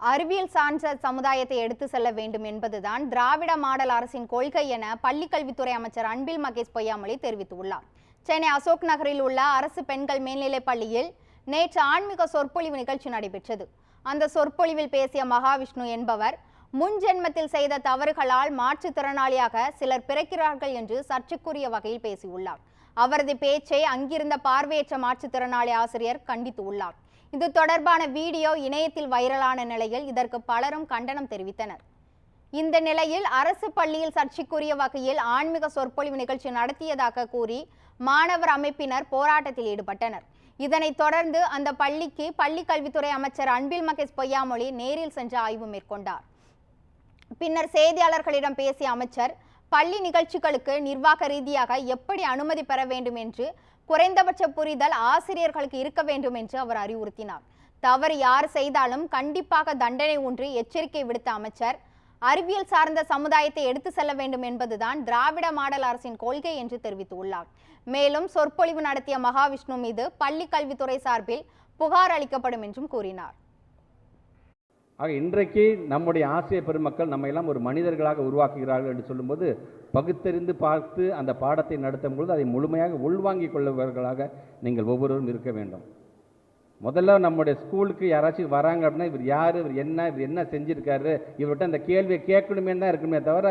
அறிவியல் சார்ந்த சமுதாயத்தை எடுத்து செல்ல வேண்டும் என்பதுதான் திராவிட மாடல் அரசின் கொள்கை என பள்ளிக்கல்வித்துறை அமைச்சர் அன்பில் மகேஷ் பொய்யாமொழி தெரிவித்துள்ளார். சென்னை அசோக் நகரில் உள்ள அரசு பெண்கள் மேல்நிலைப் பள்ளியில் நேற்று ஆன்மீக சொற்பொழிவு நிகழ்ச்சி நடைபெற்றது. அந்த சொற்பொழிவில் பேசிய மகாவிஷ்ணு என்பவர் முன் ஜென்மத்தில் செய்த தவறுகளால் மாற்றுத்திறனாளியாக சிலர் பிறக்கிறார்கள் என்று சர்ச்சைக்குரிய வகையில் பேசியுள்ளார். அவரது பேச்சை அங்கிருந்த பார்வையற்ற மாற்றுத்திறனாளி ஆசிரியர் கண்டித்துள்ளார். இது தொடர்பான வீடியோ இணையத்தில் வைரலான நிலையில் இதற்கு பலரும் கண்டனம் தெரிவித்தனர். இந்த நிலையில் அரசு பள்ளியில் சர்ச்சைக்குரிய வகையில் ஆன்மீக சொற்பொழிவு நிகழ்ச்சி நடத்தியதாக கூறி மாணவர் அமைப்பினர் போராட்டத்தில் ஈடுபட்டனர். இதனைத் தொடர்ந்து அந்த பள்ளிக்கு பள்ளி கல்வித்துறை அமைச்சர் அன்பில் மகேஷ் பொய்யாமொழி நேரில் சென்று ஆய்வு மேற்கொண்டார். பின்னர் செய்தியாளர்களிடம் பேசிய அமைச்சர் பள்ளி நிகழ்ச்சிகளுக்கு நிர்வாக ரீதியாக எப்படி அனுமதி பெற வேண்டும் என்று குறைந்தபட்ச புரிதல் ஆசிரியர்களுக்கு இருக்க வேண்டும் என்று அவர் அறிவுறுத்தினார். தவறு யார் செய்தாலும் கண்டிப்பாக தண்டனை ஒன்று எச்சரிக்கை விடுத்த அமைச்சர். அறிவியல் சார்ந்த சமுதாயத்தை எடுத்து செல்ல வேண்டும் என்பதுதான் திராவிட மாடல் அரசின் கொள்கை என்று தெரிவித்துள்ளார். மேலும் சொற்பொழிவு நடத்திய மகாவிஷ்ணு மீது பள்ளி கல்வித்துறை சார்பில் புகார் அளிக்கப்படும் என்றும் கூறினார். ஆக இன்றைக்கு நம்முடைய ஆசிரியர் பெருமக்கள் நம்ம எல்லாம் ஒரு மனிதர்களாக உருவாக்குகிறார்கள் என்று சொல்லும்போது பகுத்தறிந்து பார்த்து அந்த பாடத்தை நடத்தும் பொழுது அதை முழுமையாக உள்வாங்கிக் கொள்பவர்களாக நீங்கள் ஒவ்வொருவரும் இருக்க வேண்டும். முதல்ல நம்முடைய ஸ்கூலுக்கு யாராச்சும் வராங்க அப்படின்னா இவர் யார் இவர் என்ன இவர் என்ன செஞ்சுருக்காரு இவர்கிட்ட அந்த கேள்வியை கேட்கணுமே தான் இருக்கணுமே தவிர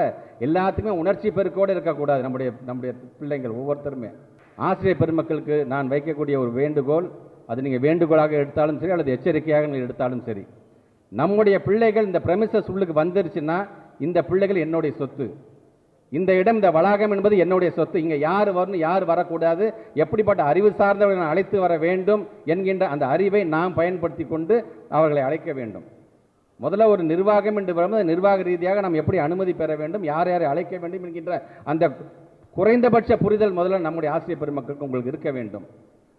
எல்லாத்துக்குமே உணர்ச்சி பெருக்கோடு இருக்கக்கூடாது நம்முடைய நம்முடைய பிள்ளைங்கள் ஒவ்வொருத்தருமே. ஆசிரியர் பெருமக்களுக்கு நான் வைக்கக்கூடிய ஒரு வேண்டுகோள் அது நீங்கள் வேண்டுகோளாக எடுத்தாலும் சரி அல்லது எச்சரிக்கையாக நீங்கள் எடுத்தாலும் சரி. நம்முடைய பிள்ளைகள் இந்த பிரமிசஸ் உள்ளுக்கு வந்துருச்சுன்னா இந்த பிள்ளைகள் என்னுடைய சொத்து. இந்த இடம் இந்த வளாகம் என்பது என்னுடைய சொத்து. இங்கே யார் வரணும் யார் வரக்கூடாது எப்படிப்பட்ட அறிவு சார்ந்தவர்களை நான் அழைத்து வர வேண்டும் என்கின்ற அந்த அறிவை நாம் பயன்படுத்தி கொண்டு அவர்களை அழைக்க வேண்டும். முதல்ல ஒரு நிர்வாகம் என்று வரும்போது நிர்வாக ரீதியாக நாம் எப்படி அனுமதி பெற வேண்டும் யார் யாரை அழைக்க வேண்டும் என்கின்ற அந்த குறைந்தபட்ச புரிதல் முதல்ல நம்முடைய ஆசிரியர் பெருமக்களுக்கு உங்களுக்கு இருக்க வேண்டும்.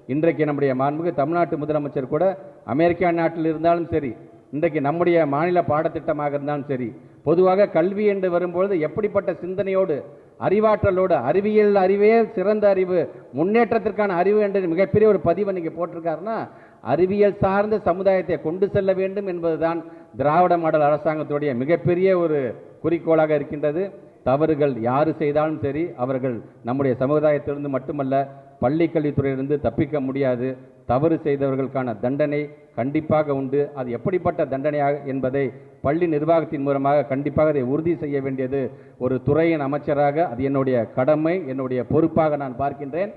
இன்றைக்கு நம்முடைய மாண்புக்கு தமிழ்நாட்டு முதலமைச்சர் கூட அமெரிக்கா நாட்டில் இருந்தாலும் சரி இன்றைக்கு நம்முடைய மாநில பாடத்திட்டமாக இருந்தாலும் சரி பொதுவாக கல்வி என்று வரும்பொழுது எப்படிப்பட்ட சிந்தனையோடு அறிவாற்றலோடு அறிவியல் அறிவே சிறந்த அறிவு முன்னேற்றத்திற்கான அறிவு என்று மிகப்பெரிய ஒரு பதிவை நீங்க போட்டிருக்காருன்னா அறிவியல் சார்ந்த சமுதாயத்தை கொண்டு செல்ல வேண்டும் என்பதுதான் திராவிட மாடல் அரசாங்கத்துடைய மிகப்பெரிய ஒரு குறிக்கோளாக இருக்கின்றது. தவறுகள் யார் செய்தாலும் சரி அவர்கள் நம்முடைய சமுதாயத்திலிருந்து மட்டுமல்ல பள்ளி கல்வித்துறையிலிருந்து தப்பிக்க முடியாது. தவறு செய்தவர்களுக்கான தண்டனை கண்டிப்பாக உண்டு. அது எப்படிப்பட்ட தண்டனையாக என்பதை பள்ளி நிர்வாகத்தின் மூலமாக கண்டிப்பாக அதை உறுதி செய்ய வேண்டியது ஒரு துறையின் அமைச்சராக அது என்னுடைய கடமை என்னுடைய பொறுப்பாக நான் பார்க்கின்றேன்.